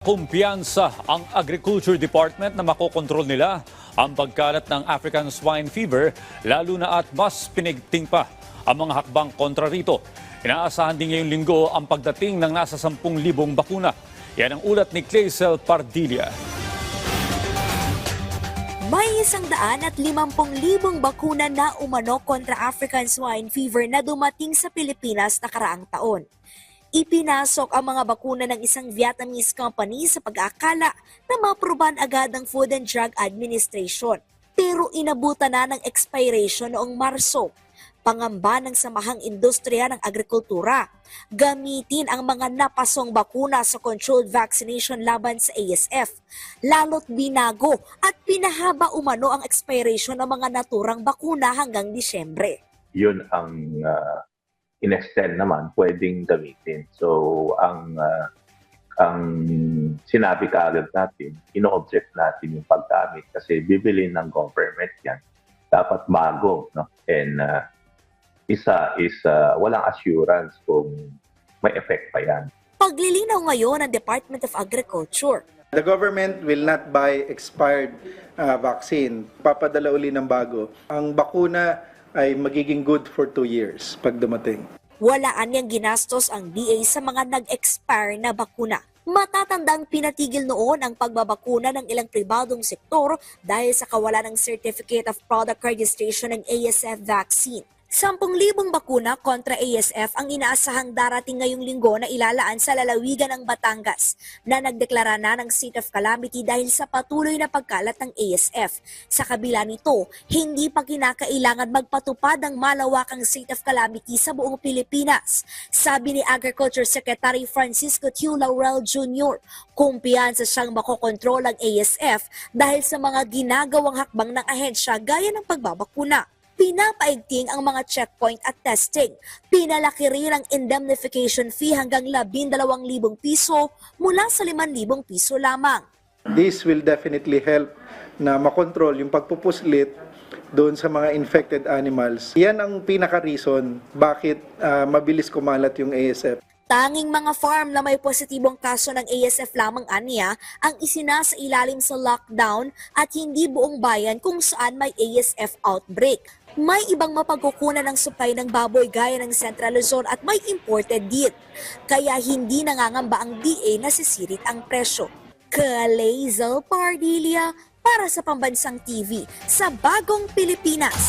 Kumpiyansa ang Agriculture Department na makokontrol nila ang pagkalat ng African Swine Fever lalo na at mas pinigting pa ang mga hakbang kontra rito. Inaasahan din ngayong linggo ang pagdating ng nasa 10,000 bakuna. Yan ang ulat ni Claysel Pardilla. May isang daan at limampung libong bakuna na umano kontra African swine fever na dumating sa Pilipinas na karaang taon. Ipinasok ang mga bakuna ng isang Vietnamese company sa pag-aakala na maproban agad ng Food and Drug Administration. Pero inabutan na ng expiration noong Marso. Pangamba ng samahang industriya ng agrikultura. Gamitin ang mga napasong bakuna sa controlled vaccination laban sa ASF. Lalo't binago at pinahaba umano ang expiration ng mga naturang bakuna hanggang Disyembre. yun ang uh, in-extend naman pwedeng gamitin. So ang ah, ang sinabi kaagad natin, ino-object natin yung paggamit kasi bibili ng government yan. Dapat bago, no? And ah, isa is ah, walang assurance kung may effect pa yan. Paglilinaw ngayon ng Department of Agriculture. The government will not buy expired uh, vaccine. Papadala uli ng bago. Ang bakuna ay magiging good for two years pag dumating. Walaan niyang ginastos ang DA sa mga nag-expire na bakuna. Matatandang pinatigil noon ang pagbabakuna ng ilang pribadong sektor dahil sa kawalan ng Certificate of Product Registration ng ASF vaccine. 10,000 bakuna kontra ASF ang inaasahang darating ngayong linggo na ilalaan sa lalawigan ng Batangas na nagdeklara na ng state of calamity dahil sa patuloy na pagkalat ng ASF. Sa kabila nito, hindi pa kinakailangan magpatupad ng malawakang state of calamity sa buong Pilipinas. Sabi ni Agriculture Secretary Francisco Tiu Laurel Jr., kumpiyansa siyang makokontrol ang ASF dahil sa mga ginagawang hakbang ng ahensya gaya ng pagbabakuna. Pinapaigting ang mga checkpoint at testing. Pinalaki rin ang indemnification fee hanggang 12,000 piso mula sa 5,000 piso lamang. This will definitely help na makontrol yung pagpupuslit doon sa mga infected animals. Yan ang pinaka-reason bakit ah, mabilis kumalat yung ASF. Tanging mga farm na may positibong kaso ng ASF lamang aniya ang isinasa ilalim sa lockdown at hindi buong bayan kung saan may ASF outbreak. May ibang mapagkukunan ng supply ng baboy gaya ng Central Luzon at may imported din. Kaya hindi nangangamba ang DA na sisirit ang presyo. Kalazel Pardilia para sa Pambansang TV sa Bagong Pilipinas.